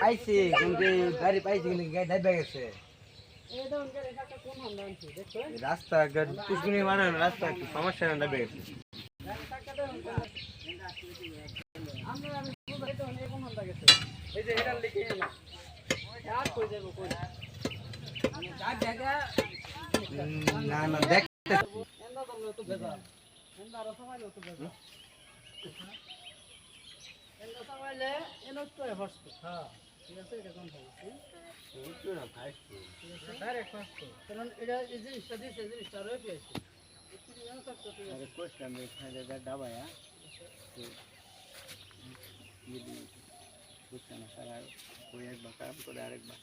পাইছি, কিন্তু গাড়ি পাইছি কিন্তু গাড়ি ধাইবা গেছে। রাস্তা পুষ্কিনি মানে রাস্তা সমস্যা না ধাইবা গেছে। দেখ এন্দা সময়লে এনো তো হস্ত হ্যাঁ। ঠিক আছে এটা কোন থাকে ডাইরেক্ট হস্ত কারণ এটা এই জিনিসটা দিছে এই জিনিসটা রয়ে গেছে ডাবায়া গাড়ি কিন্তু আনিস না গাড়ি দাদা যাব এটা কিন্তু দৌড়ে উত্তর ভাই কাইলে হলো যদি আমরা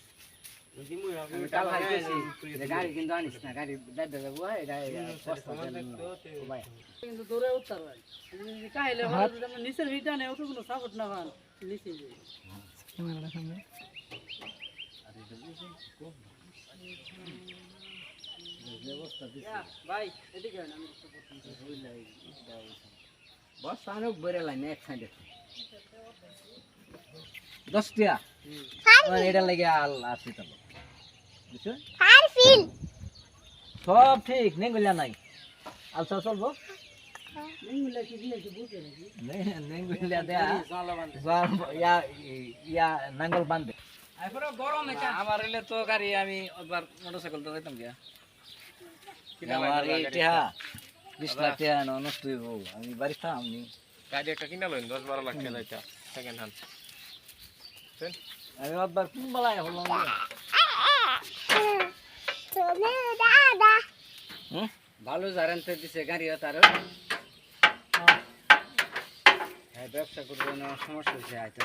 নিচের ভিটা নেই ওটা কোনো সাপোর্ট না পান নিচে দশ টিয়া এটা লাগে আল আছে তো। বুঝছ? সব ঠিক নেঙ্গুলিয়া নাই। আলসা চলবো নিংগুলা কি দিয়েছে বুঝে নাকি নেঙ্গুলিয়া দেয়া। ইয়া ইয়া নাঙ্গল বান্ধে। আমার এলে তো গাড়ি আমি একবার মোটরসাইকেল তো যাইতাম গিয়া। আমার এই টিহা বিশ লাখ টিহা নষ্ট হইব। আমি বাড়ি থাম নি গাড়ি একটা কিনা লইন দশ বারো লাখ টাকা সেকেন্ড হ্যান্ড আমি একবার কোন বেলায় হলাম ভালো জারানতে দিছে গাড়ি তার হ্যাঁ। ব্যবসা করব না সমস্যা হয়েছে আইতে